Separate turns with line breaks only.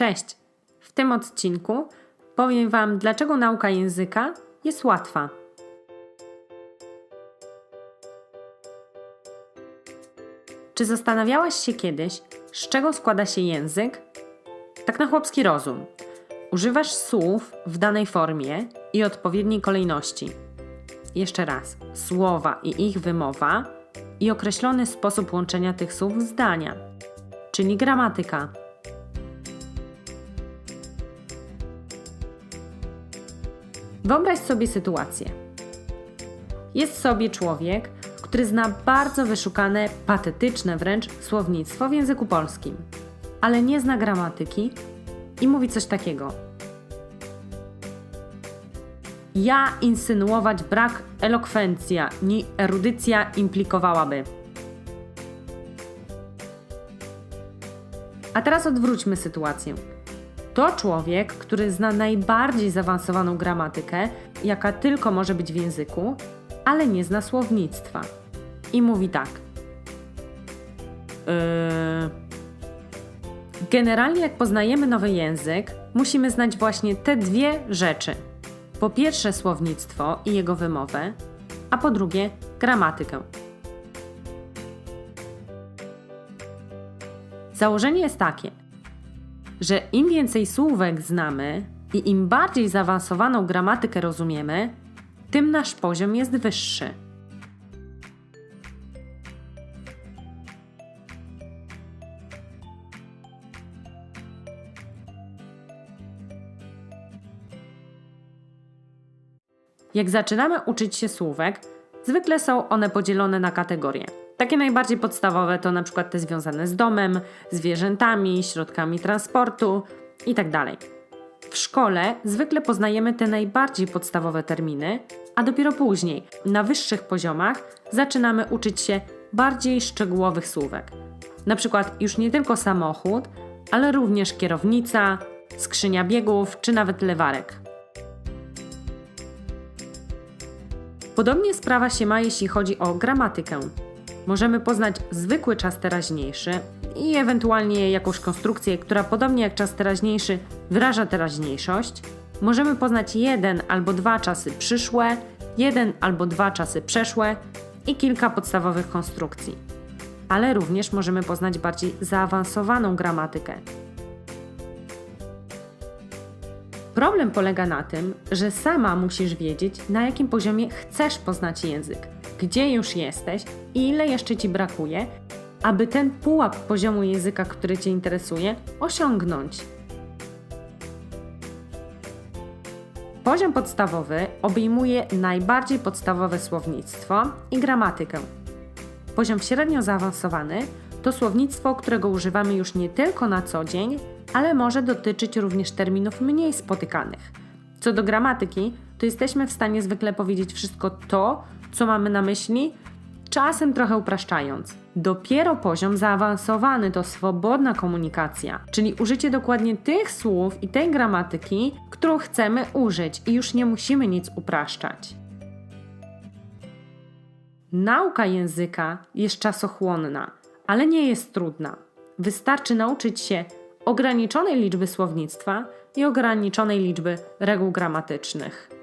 Cześć! W tym odcinku powiem Wam, dlaczego nauka języka jest łatwa. Czy zastanawiałaś się kiedyś, z czego składa się język? Tak na chłopski rozum. Używasz słów w danej formie i odpowiedniej kolejności. Jeszcze raz, słowa i ich wymowa i określony sposób łączenia tych słów w zdania, czyli gramatyka. Wyobraź sobie sytuację. Jest sobie człowiek, który zna bardzo wyszukane, patetyczne wręcz słownictwo w języku polskim, ale nie zna gramatyki i mówi coś takiego. Ja insynuować brak elokwencja, ni erudycja implikowałaby. A teraz odwróćmy sytuację. To człowiek, który zna najbardziej zaawansowaną gramatykę, jaka tylko może być w języku, ale nie zna słownictwa. I mówi tak. Yy... Generalnie, jak poznajemy nowy język, musimy znać właśnie te dwie rzeczy. Po pierwsze, słownictwo i jego wymowę, a po drugie, gramatykę. Założenie jest takie, że im więcej słówek znamy i im bardziej zaawansowaną gramatykę rozumiemy, tym nasz poziom jest wyższy. Jak zaczynamy uczyć się słówek, zwykle są one podzielone na kategorie. Takie najbardziej podstawowe to na przykład te związane z domem, zwierzętami, środkami transportu itd. W szkole zwykle poznajemy te najbardziej podstawowe terminy, a dopiero później, na wyższych poziomach, zaczynamy uczyć się bardziej szczegółowych słówek. Na przykład już nie tylko samochód, ale również kierownica, skrzynia biegów czy nawet lewarek. Podobnie sprawa się ma, jeśli chodzi o gramatykę. Możemy poznać zwykły czas teraźniejszy i ewentualnie jakąś konstrukcję, która podobnie jak czas teraźniejszy wyraża teraźniejszość. Możemy poznać jeden albo dwa czasy przyszłe, jeden albo dwa czasy przeszłe i kilka podstawowych konstrukcji. Ale również możemy poznać bardziej zaawansowaną gramatykę, Problem polega na tym, że sama musisz wiedzieć, na jakim poziomie chcesz poznać język, gdzie już jesteś i ile jeszcze ci brakuje, aby ten pułap poziomu języka, który cię interesuje, osiągnąć. Poziom podstawowy obejmuje najbardziej podstawowe słownictwo i gramatykę. Poziom średnio zaawansowany to słownictwo, którego używamy już nie tylko na co dzień, ale może dotyczyć również terminów mniej spotykanych. Co do gramatyki, to jesteśmy w stanie zwykle powiedzieć wszystko to, co mamy na myśli, czasem trochę upraszczając. Dopiero poziom zaawansowany to swobodna komunikacja, czyli użycie dokładnie tych słów i tej gramatyki, którą chcemy użyć i już nie musimy nic upraszczać. Nauka języka jest czasochłonna, ale nie jest trudna. Wystarczy nauczyć się ograniczonej liczby słownictwa i ograniczonej liczby reguł gramatycznych.